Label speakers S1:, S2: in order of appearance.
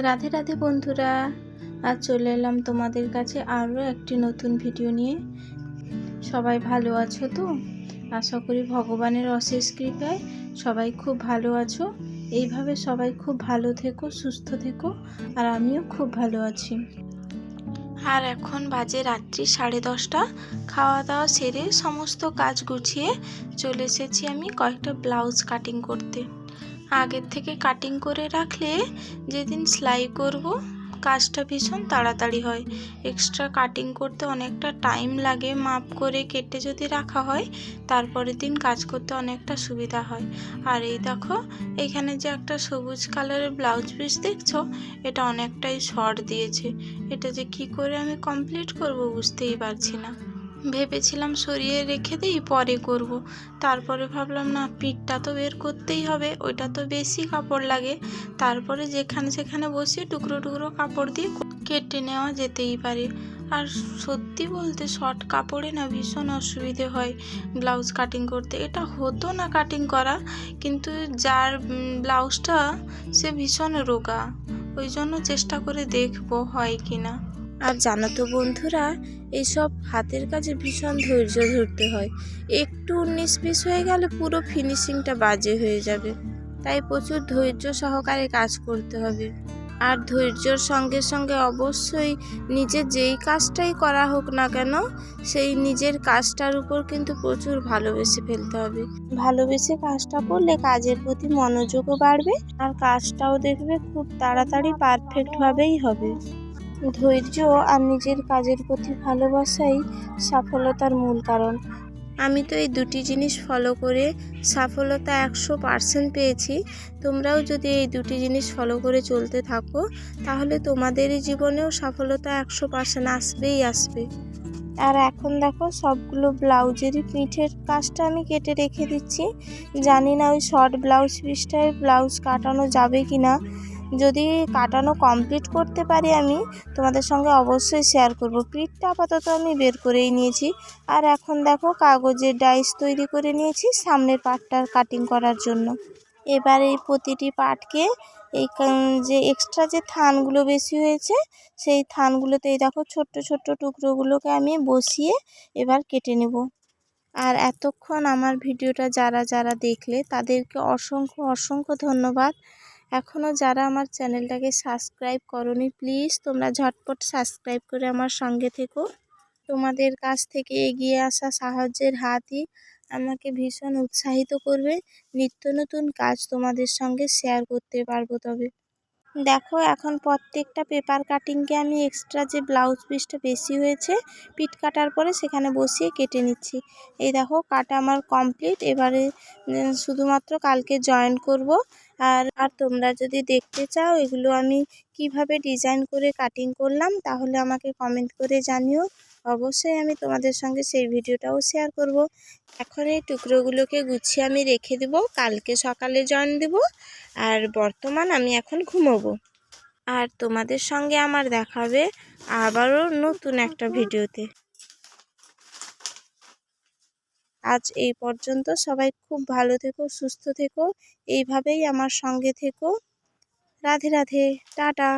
S1: রাধে রাধে বন্ধুরা, আজ চলে এলাম তোমাদের কাছে আরও একটি নতুন ভিডিও নিয়ে। সবাই ভালো আছো তো? আশা করি ভগবানের অশেষ কৃপায় সবাই খুব ভালো আছো। এইভাবে সবাই খুব ভালো থেকো, সুস্থ থেকো, আর আমিও খুব ভালো আছি। আর এখন বাজে রাত্রি সাড়ে দশটা। খাওয়া দাওয়া সেরে সমস্ত কাজ গুছিয়ে চলে এসেছি আমি কয়েকটা ব্লাউজ কাটিং করতে। আগের থেকে কাটিং করে রাখলে যেদিন সেলাই করব, কাজটা ভীষণ তাড়াতাড়ি হয়। এক্সট্রা কাটিং করতে অনেকটা টাইম লাগে, মাপ করে কেটে যদি রাখা হয়, তারপরের দিন কাজ করতে অনেকটা সুবিধা হয়। আর এই দেখো, এখানে যে একটা সবুজ কালারের ব্লাউজ পিস দেখছ, এটা অনেকটাই শর্ট দিয়েছে। এটা যে কি করে আমি কমপ্লিট করব বুঝতেই পারছি না। ভেবেছিলাম সরিয়ে রেখে দিই, পরে করব। তারপরে ভাবলাম, না, পিঠটা তো বের করতেই হবে, ওইটা তো বেশি কাপড় লাগে। তারপরে যেখানে সেখানে বসিয়ে টুকরো টুকরো কাপড় দিয়ে কেটে নেওয়া যেতেই পারে। আর সত্যি বলতে শর্ট কাপড়ে না ভীষণ অসুবিধে হয় ব্লাউজ কাটিং করতে। এটা হতো না কাটিং করা, কিন্তু যার ব্লাউজটা সে ভীষণ রোগা। ওই জন্য চেষ্টা করে দেখব হয় কি না আর জানো তো বন্ধুরা এইসব হাতের কাজে ভীষণ ধৈর্য ধরতে হয়। একটু উনিশ বিশ হয়ে গেলে পুরো ফিনিশিংটা বাজে হয়ে যাবে। তাই প্রচুর ধৈর্য সহকারে কাজ করতে হবে। আর ধৈর্যর সঙ্গে সঙ্গে অবশ্যই নিজের যেই কাজটাই করা হোক না কেন, সেই নিজের কাজটার উপর কিন্তু প্রচুর ভালোবেসে ফেলতে হবে। ভালোবেসে কাজটা করলে কাজের প্রতি মনোযোগও বাড়বে আর কাজটাও দেখবে খুব তাড়াতাড়ি পারফেক্টভাবেই হবে। ধৈর্য আর নিজের কাজের প্রতি ভালোবাসাই সফলতার মূল কারণ। আমি তো এই দুটি জিনিস ফলো করে সফলতা একশো পার্সেন্ট পেয়েছি। তোমরাও যদি এই দুটি জিনিস ফলো করে চলতে থাকো, তাহলে তোমাদেরই জীবনেও সফলতা একশো পার্সেন্ট আসবেই আসবে। আর এখন দেখো, সবগুলো ব্লাউজেরই পিঠের কাজটা আমি কেটে রেখে দিচ্ছি। জানি না ওই শর্ট ব্লাউজ পিসটায় ব্লাউজ কাটানো যাবে কি না যদি কাটানো কমপ্লিট করতে পারি আমি, তোমাদের সঙ্গে অবশ্যই শেয়ার করব। পিঠটা আপাতত আমি বের করেই নিয়েছি। আর এখন দেখো কাগজের ডাইস তৈরি করে নিয়েছি সামনের পাটটার কাটিং করার জন্য। এবার এই প্রতিটি পাটকে এই যে এক্সট্রা যে থানগুলো বেশি হয়েছে, সেই থানগুলোতে এই দেখো ছোট্ট ছোট্ট টুকরোগুলোকে আমি বসিয়ে এবার কেটে নেব। আর এতক্ষণ আমার ভিডিওটা যারা যারা দেখলে তাদেরকে অসংখ্য অসংখ্য ধন্যবাদ। এখনও যারা আমার চ্যানেলটাকে সাবস্ক্রাইব করনি, প্লিজ তোমরা ঝটপট সাবস্ক্রাইব করে আমার সঙ্গে থেকো। তোমাদের কাছ থেকে এগিয়ে আসা সাহায্যের হাতই আমাকে ভীষণ উৎসাহিত করবে। নিত্য নতুন কাজ তোমাদের সঙ্গে শেয়ার করতে পারব তবে। দেখো, এখন প্রত্যেকটা পেপার কাটিংকে আমি এক্সট্রা যে ব্লাউজ পিসটা বেশি হয়েছে পিট কাটার পরে সেখানে বসিয়ে কেটে নিচ্ছি। এই দেখো, কাটা আমার কমপ্লিট এবারে শুধুমাত্র কালকে জয়েন করব। আর আর তোমরা যদি দেখতে চাও, এগুলো আমি কীভাবে ডিজাইন করে কাটিং করলাম, তাহলে আমাকে কমেন্ট করে জানিও। অবশ্যই আমি তোমাদের সঙ্গে সেই ভিডিওটাও শেয়ার করব। এখন এই টুকরোগুলোকে গুছিয়ে আমি রেখে দেবো, কালকে সকালে জয়েন দেব, আর বর্তমান আমি এখন ঘুমোবো। আর তোমাদের সঙ্গে আমার দেখাবে আবারও নতুন একটা ভিডিওতে। আজ এই পর্যন্ত সবাই খুব ভালো থেকো, সুস্থ থেকো, এইভাবেই আমার সঙ্গে থেকো। রাধে রাধে, টাটা।